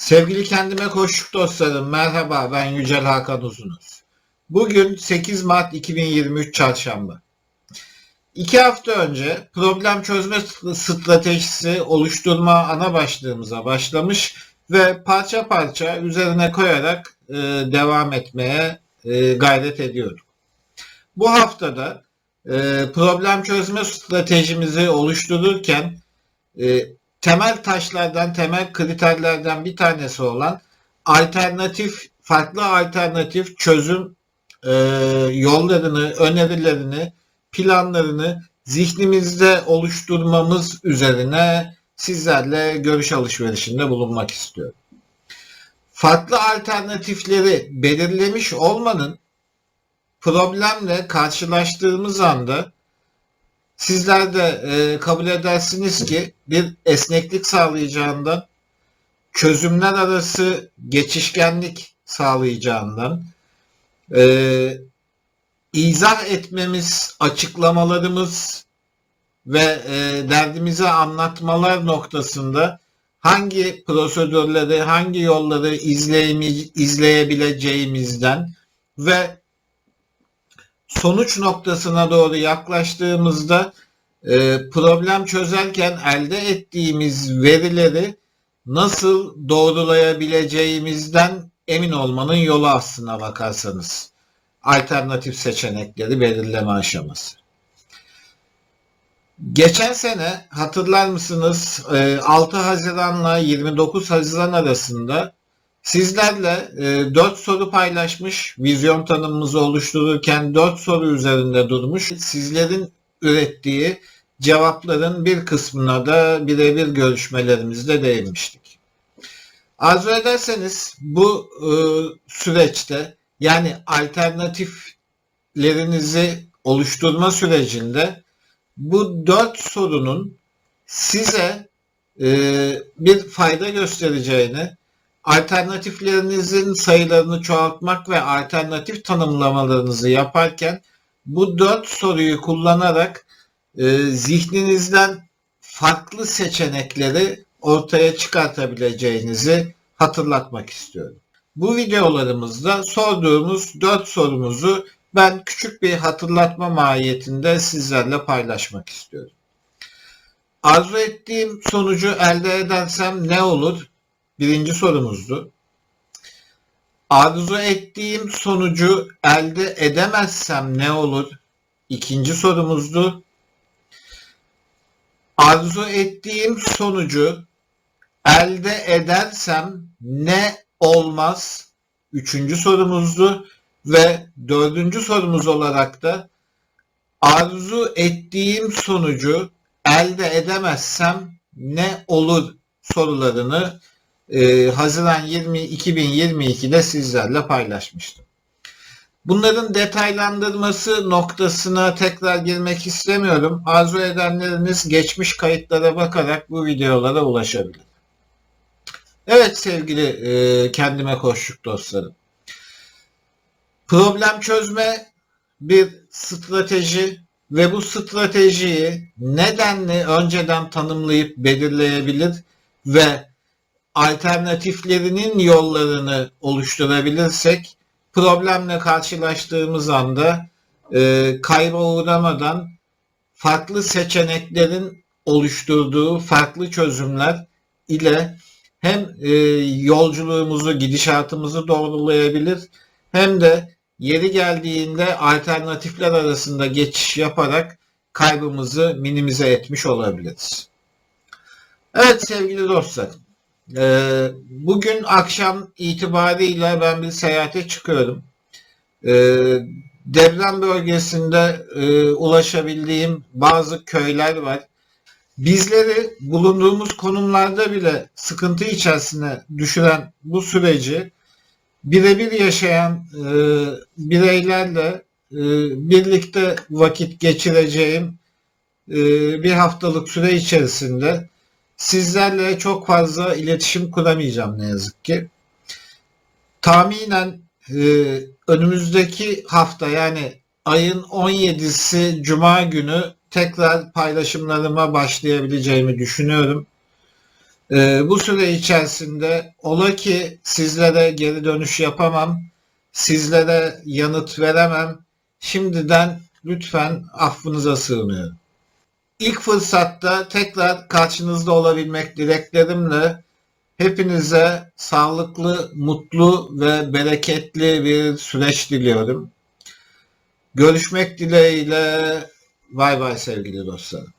Sevgili kendime koşuk dostlarım, merhaba ben Yücel Hakan Uzunuz. Bugün 8 Mart 2023 Çarşamba. İki hafta önce problem çözme stratejisi oluşturma ana başlığımıza başlamış ve parça parça üzerine koyarak e, devam etmeye e, gayret ediyorum. Bu haftada e, problem çözme stratejimizi oluştururken e, temel taşlardan, temel kriterlerden bir tanesi olan alternatif, farklı alternatif çözüm e, yollarını, önerilerini, planlarını zihnimizde oluşturmamız üzerine sizlerle görüş alışverişinde bulunmak istiyorum. Farklı alternatifleri belirlemiş olmanın problemle karşılaştığımız anda Sizler de e, kabul edersiniz ki bir esneklik sağlayacağından, çözümler arası geçişkenlik sağlayacağından, e, izah etmemiz, açıklamalarımız ve e, derdimizi anlatmalar noktasında hangi prosedürleri, hangi yolları izleyebileceğimizden ve sonuç noktasına doğru yaklaştığımızda e, problem çözerken elde ettiğimiz verileri nasıl doğrulayabileceğimizden emin olmanın yolu aslına bakarsanız. Alternatif seçenekleri belirleme aşaması. Geçen sene hatırlar mısınız 6 e, Haziran'la 29 Haziran arasında Sizlerle e, 4 soru paylaşmış, vizyon tanımımızı oluştururken 4 soru üzerinde durmuş. Sizlerin ürettiği cevapların bir kısmına da birebir görüşmelerimizde değinmiştik. Arzu ederseniz bu e, süreçte yani alternatiflerinizi oluşturma sürecinde bu dört sorunun size e, bir fayda göstereceğini alternatiflerinizin sayılarını çoğaltmak ve alternatif tanımlamalarınızı yaparken bu dört soruyu kullanarak e, zihninizden farklı seçenekleri ortaya çıkartabileceğinizi hatırlatmak istiyorum. Bu videolarımızda sorduğumuz dört sorumuzu ben küçük bir hatırlatma mahiyetinde sizlerle paylaşmak istiyorum. Arzu ettiğim sonucu elde edersem ne olur? Birinci sorumuzdu. Arzu ettiğim sonucu elde edemezsem ne olur? İkinci sorumuzdu. Arzu ettiğim sonucu ede edersem ne olmaz? Üçüncü sorumuzdu ve dördüncü sorumuz olarak da arzu ettiğim sonucu elde edemezsem ne olur sorularını e, Haziran 20 2022'de sizlerle paylaşmıştım. Bunların detaylandırması noktasına tekrar girmek istemiyorum. Arzu edenleriniz geçmiş kayıtlara bakarak bu videolara ulaşabilir. Evet sevgili e, kendime koştuk dostlarım. Problem çözme bir strateji ve bu stratejiyi nedenli önceden tanımlayıp belirleyebilir ve alternatiflerinin yollarını oluşturabilirsek problemle karşılaştığımız anda e, kayba uğramadan farklı seçeneklerin oluşturduğu farklı çözümler ile hem e, yolculuğumuzu, gidişatımızı doğrulayabilir hem de yeri geldiğinde alternatifler arasında geçiş yaparak kaybımızı minimize etmiş olabiliriz. Evet sevgili dostlar, ee, bugün akşam itibarıyla ben bir seyahate çıkıyorum. Ee, deprem bölgesinde e, ulaşabildiğim bazı köyler var. Bizleri bulunduğumuz konumlarda bile sıkıntı içerisine düşüren bu süreci birebir yaşayan e, bireylerle e, birlikte vakit geçireceğim bir haftalık süre içerisinde sizlerle çok fazla iletişim kuramayacağım ne yazık ki. Tahminen e, önümüzdeki hafta yani ayın 17'si Cuma günü tekrar paylaşımlarıma başlayabileceğimi düşünüyorum. Ee, bu süre içerisinde ola ki sizlere geri dönüş yapamam, sizlere yanıt veremem. Şimdiden lütfen affınıza sığınıyorum. İlk fırsatta tekrar karşınızda olabilmek dileklerimle hepinize sağlıklı, mutlu ve bereketli bir süreç diliyorum. Görüşmek dileğiyle. Bay bay sevgili dostlarım.